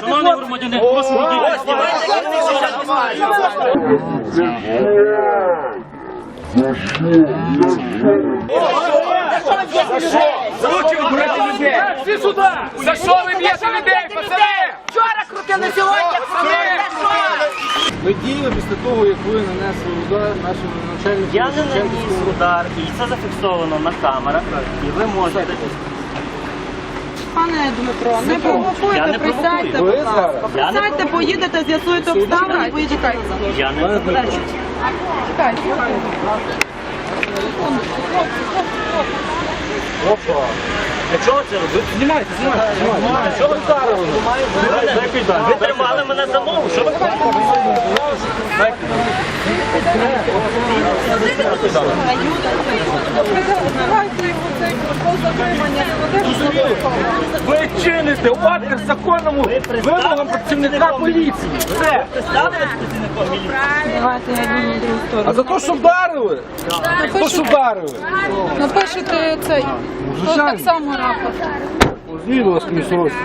Шановний громадянин, ходіть. Руки убрати людей! Всі сюди! За що ви б'єте людей, пацани? Вчора крутили, сьогодні крутили. Ми діємо після того, як ви нанесли удар нашому начальнику. Я не наніс удар, і це зафіксовано на камерах. І ви можете. Пане Дмитро, не провокуйте, не присядьте, будь ласка. Присядьте, поїдете, з'ясуєте обставини і поїдете. Я не заперечую. Чекайте. Для чого це робити? Знімайте, знімайте, знімайте. Що ви вдарили? Ви тримали мене за ногу, що ви Давайте Ви чините опір законному вимогам працівника поліції. Все. Давайте я другу А сторону. за те, що вдарили? За те, що вдарили? Напишете цей. Так само рапорт. Звідки вас мені сорочку?